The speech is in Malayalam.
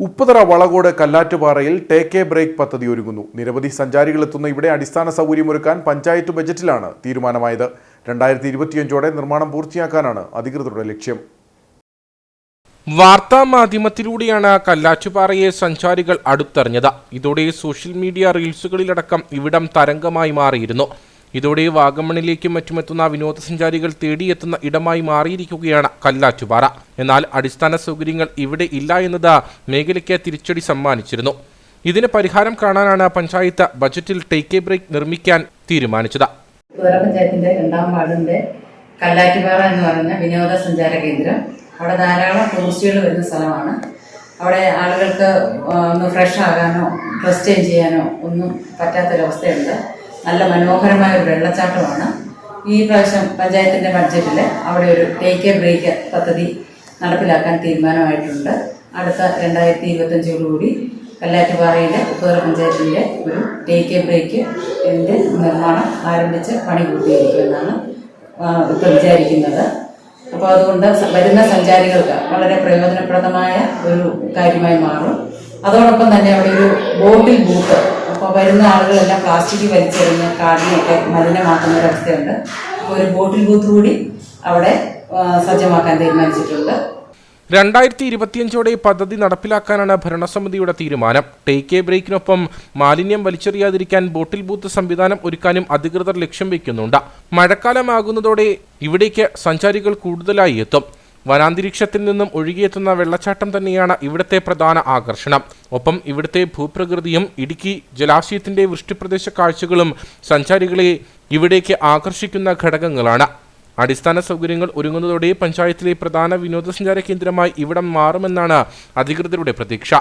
ഉപ്പുതറ വളകോട് കല്ലാറ്റുപാറയിൽ ടേക്ക് എ ബ്രേക്ക് പദ്ധതി ഒരുങ്ങുന്നു. നിരവധി സഞ്ചാരികൾ എത്തുന്ന ഇവിടെ അടിസ്ഥാന സൗകര്യമൊരുക്കാൻ പഞ്ചായത്ത് ബജറ്റിലാണ് തീരുമാനമായത്. രണ്ടായിരത്തി ഇരുപത്തിയഞ്ചോടെ നിർമ്മാണം പൂർത്തിയാക്കാനാണ് അധികൃതരുടെ ലക്ഷ്യം. വാർത്താ മാധ്യമത്തിലൂടെയാണ് കല്ലാറ്റുപാറയെ സഞ്ചാരികൾ അടുത്തറിഞ്ഞത്. ഇതോടെ സോഷ്യൽ മീഡിയ റീൽസുകളിലടക്കം ഇവിടം തരംഗമായി മാറിയിരുന്നു. ഇതോടെ വാഗമണിലേക്കും മറ്റുമെത്തുന്ന വിനോദസഞ്ചാരികൾ തേടിയെത്തുന്ന ഇടമായി മാറിയിരിക്കുകയാണ് കല്ലാറ്റുപാറ. എന്നാൽ അടിസ്ഥാന സൗകര്യങ്ങൾ ഇവിടെ ഇല്ല എന്നത് മേഖലയ്ക്ക് തിരിച്ചടി സമ്മാനിച്ചിരുന്നു. ഇതിന് പരിഹാരം കാണാനാണ് പഞ്ചായത്ത് ബജറ്റിൽ ടേക്ക് എ ബ്രേക്ക് നിർമ്മിക്കാൻ തീരുമാനിച്ചത്. രണ്ടാം കല്ലാറ്റുപാറ എന്ന് പറഞ്ഞ വിനോദസഞ്ചാര കേന്ദ്രം. അവിടെ ധാരാളം ടൂറിസ്റ്റുകൾ വരുന്ന സ്ഥലമാണ്. അവിടെ ആളുകൾക്ക് ഒന്ന് ഫ്രഷ് ആകാനോ ഡ്രസ് ചേഞ്ച് ചെയ്യാനോ ഒന്നും പറ്റാത്തൊരവസ്ഥയുണ്ട്. നല്ല മനോഹരമായ ഒരു വെള്ളച്ചാട്ടമാണ്. ഈ പ്രാവശ്യം പഞ്ചായത്തിന്റെ ബഡ്ജറ്റിൽ അവിടെ ഒരു ടേക്ക് എ ബ്രേക്ക് പദ്ധതി നടപ്പിലാക്കാൻ തീരുമാനമായിട്ടുണ്ട്. അടുത്ത രണ്ടായിരത്തി ഇരുപത്തഞ്ചോടുകൂടി കല്ലാറ്റുപാറയിലെ ഉപ്പുതറ പഞ്ചായത്തിന്റെ ഒരു ടേക്ക് എ ബ്രേക്ക് ഇതിന്റെ നിർമ്മാണം ആരംഭിച്ച് പണി പൂർത്തീകരിക്കുമെന്നാണ് ഇപ്പോൾ വിചാരിക്കുന്നത്. അപ്പോൾ അതുകൊണ്ട് വരുന്ന സഞ്ചാരികൾക്ക് വളരെ പ്രയോജനപ്രദമായ ഒരു കാര്യമായി മാറും. അതോടൊപ്പം തന്നെ അവിടെ ഒരു ബോട്ടിൽ ബൂത്ത് വരുന്ന ആളുകളെല്ലാം പ്ലാസ്റ്റിക് വലിച്ചെറിഞ്ഞ് കാടിനെയൊക്കെ മലിനമാക്കുന്ന ഒരവസ്ഥയുണ്ട് അപ്പോൾ ഒരു ബോട്ടിൽ ബൂത്ത് കൂടി അവിടെ സജ്ജമാക്കാൻ തീരുമാനിച്ചിട്ടുണ്ട്. രണ്ടായിരത്തി ഇരുപത്തിയഞ്ചോടെ പദ്ധതി നടപ്പിലാക്കാനാണ് ഭരണസമിതിയുടെ തീരുമാനം. ടേക്ക് എ ബ്രേക്കിനൊപ്പം മാലിന്യം വലിച്ചെറിയാതിരിക്കാൻ ബോട്ടിൽ ബൂത്ത് സംവിധാനം ഒരുക്കാനും അധികൃതർ ലക്ഷ്യം വയ്ക്കുന്നുണ്ട് മഴക്കാലമാകുന്നതോടെ ഇവിടേക്ക് സഞ്ചാരികൾ കൂടുതലായി എത്തും. വനാന്തരീക്ഷത്തിൽ നിന്നും ഒഴുകിയെത്തുന്ന വെള്ളച്ചാട്ടം തന്നെയാണ് ഇവിടുത്തെ പ്രധാന ആകർഷണം. ഒപ്പം ഇവിടുത്തെ ഭൂപ്രകൃതിയും ഇടുക്കി ജലാശയത്തിന്റെ വൃഷ്ടിപ്രദേശ കാഴ്ചകളും സഞ്ചാരികളെ ഇവിടേക്ക് ആകർഷിക്കുന്ന ഘടകങ്ങളാണ്. അടിസ്ഥാന സൗകര്യങ്ങൾ ഒരുങ്ങുന്നതോടെ പഞ്ചായത്തിലെ പ്രധാന വിനോദസഞ്ചാര കേന്ദ്രമായി ഇവിടം മാറുമെന്നാണ് അധികൃതരുടെ പ്രതീക്ഷ.